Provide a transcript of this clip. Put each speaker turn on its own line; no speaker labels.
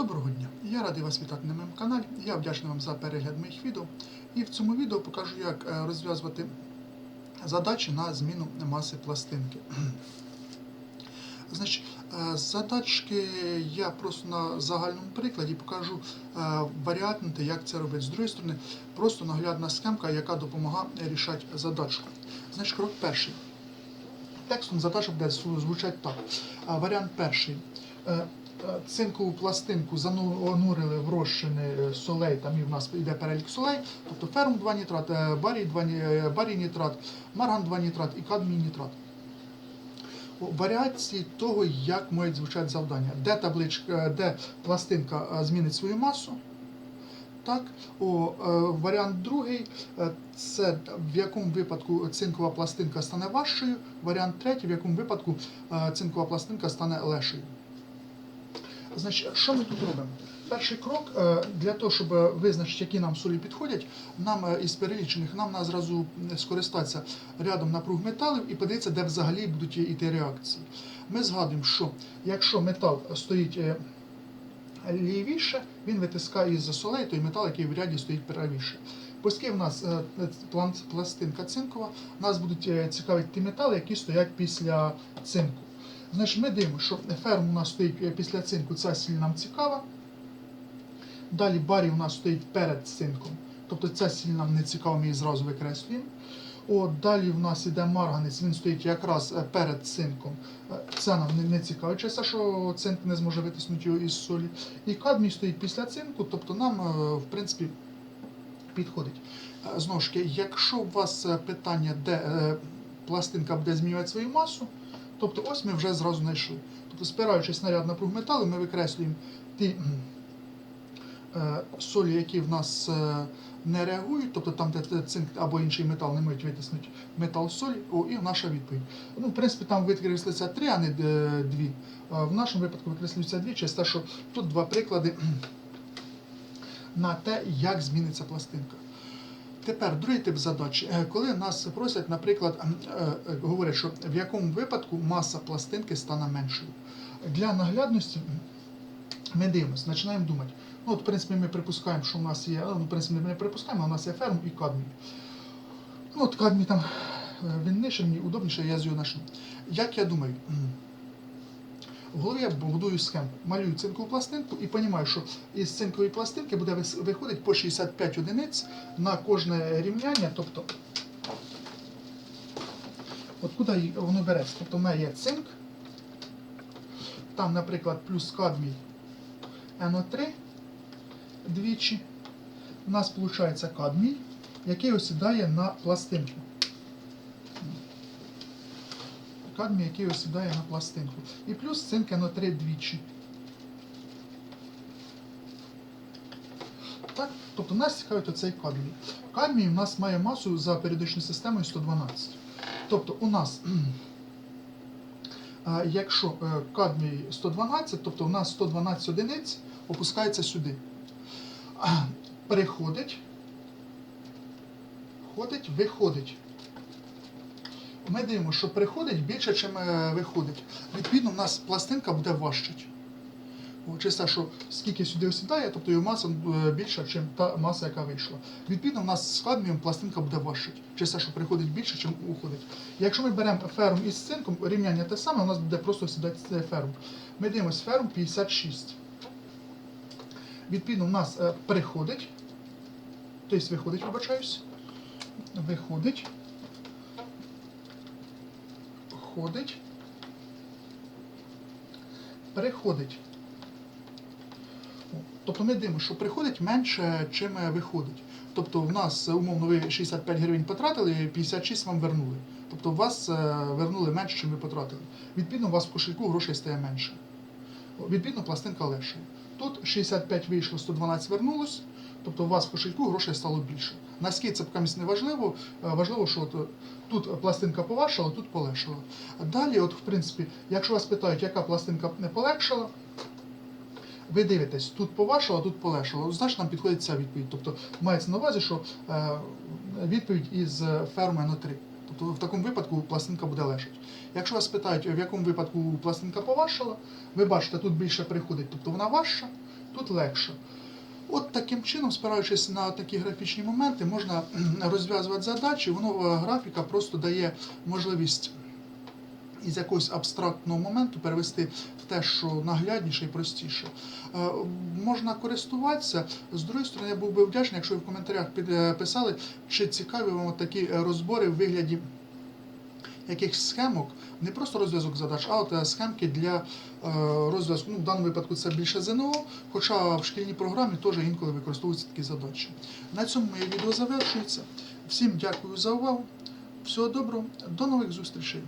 Доброго дня! Я радий вас вітати на моєму каналі. Я вдячний вам за перегляд моїх відео. І в цьому відео покажу, як е, розв'язувати задачі на зміну маси пластинки. Значить, е, задачки я просто на загальному прикладі покажу е, варіанти, як це робити. З другої сторони, просто наглядна схемка, яка допомагає рішати задачку. Значить, крок перший. Текстом задача буде звучати так. Варіант перший. Цинкову пластинку занурили в розчини е, солей, там і в нас йде перелік солей, тобто ферум 2 нітрат, е, барій 2, е, барій нітрат, марган 2 нітрат і кадмій нітрат. Варіації того, як мають звучати завдання, де табличка, де пластинка змінить свою масу. Так, о, варіант другий це в якому випадку цинкова пластинка стане важчою. Варіант третій, в якому випадку цинкова пластинка стане легшою. Значить, що ми тут робимо? Перший крок е, для того, щоб визначити, які нам солі підходять, нам е, із перелічених нам треба зразу скористатися рядом напруг металів і подивитися, де взагалі будуть йти реакції. Ми згадуємо, що якщо метал стоїть е, лівіше, він витискає із солей той метал, який в ряді стоїть правіше. Оскільки в нас е, пластинка цинкова, нас будуть е, цікавити ті метали, які стоять після цинку. Значить, ми дивимося, що ферм у нас стоїть е, після цинку, ця сіль нам цікава. Далі барій у нас стоїть перед цинком. Тобто ця сіль нам не цікава, ми її зразу викреслюємо. О, далі в нас іде марганець, він стоїть якраз е, перед цинком. Це нам не, не цікаво, через що цинк не зможе витиснути його із солі. І кадмій стоїть після цинку, тобто нам, е, в принципі, підходить. Знову ж таки, якщо у вас питання, де пластинка буде змінювати свою масу, тобто ось ми вже зразу знайшли. Тобто, спираючись на ряд напруг металу, ми викреслюємо ті е, солі, які в нас е, не реагують, тобто там, де цинк або інший метал не можуть витиснути метал солі, о, і наша відповідь. Ну, в принципі, там викреслюється три, а не е, дві. В нашому випадку викреслюється дві, через те, що тут два приклади на те, як зміниться пластинка. Тепер другий тип задач, Е, коли нас просять, наприклад, е, е, говорять, що в якому випадку маса пластинки стане меншою. Для наглядності ми дивимося, починаємо думати. Ну, от, в принципі, ми припускаємо, що у нас є, ну, в принципі, ми не припускаємо, а у нас є ферм і кадмій. Ну, от кадмій там він нижче, мені удобніше, я з його начну. Як я думаю, в голові я будую схему, малюю цинкову пластинку і розумію, що із цинкової пластинки буде виходить по 65 одиниць на кожне рівняння. Тобто, от воно береться? Тобто в мене є цинк, там, наприклад, плюс кадмій НО3 двічі. У нас виходить кадмій, який осідає на пластинку. Кадмій, який осідає на пластинку. І плюс цинк НО3 двічі. Так? Тобто нас цікавить оцей кадмій. Кадмій у нас має масу за періодичною системою 112. Тобто у нас, якщо е, кадмій 112, тобто у нас 112 одиниць опускається сюди. А, Переходить, ходить, виходить. Ми дивимося, що приходить більше, ніж виходить. Відповідно, у нас пластинка буде важчати. О, Через те, що скільки сюди осідає, тобто його маса е, більша, ніж та маса, яка вийшла. Відповідно, у нас з кадмієм пластинка буде важчати. Через те, що приходить більше, ніж уходить. Якщо ми беремо ферм із цинком, рівняння те саме, у нас буде просто осідати ферм. Ми дивимося ферм 56. Відповідно, у нас е, приходить, тобто виходить, вибачаюсь, виходить, ходить, переходить. Тобто ми дивимося, що приходить менше, чим виходить. Тобто в нас, умовно, ви 65 гривень потратили, 56 вам вернули. Тобто вас е, вернули менше, чим ви потратили. Відповідно, у вас в кошельку грошей стає менше. Відповідно, пластинка легше. Тут 65 вийшло, 112 вернулось, тобто у вас в кошельку грошей стало більше. Наскільки це поки не важливо, е, важливо, що от, е, тут пластинка поважчала, тут полегшала. Далі, от, в принципі, якщо вас питають, яка пластинка не полегшала, ви дивитесь, тут поважчало, тут полегшало. Значить, нам підходить ця відповідь. Тобто мається на увазі, що е, відповідь із ферми на 3. Тобто в такому випадку пластинка буде лежати. Якщо вас питають, в якому випадку пластинка поважчала, ви бачите, тут більше приходить, тобто вона важча. Тут легше. От таким чином, спираючись на такі графічні моменти, можна розв'язувати задачі, воно е, графіка просто дає можливість із якогось абстрактного моменту перевести в те, що наглядніше і простіше. Е, Можна користуватися. З другої сторони, я був би вдячний, якщо ви в коментарях під- е, чи цікаві вам такі розбори в вигляді якихось схемок, не просто розв'язок задач, а е, схемки для е, розв'язку. Ну, в даному випадку це більше ЗНО, хоча в шкільній програмі теж інколи використовуються такі задачі. На цьому моє відео завершується. Всім дякую за увагу. Всього доброго, до нових зустрічей.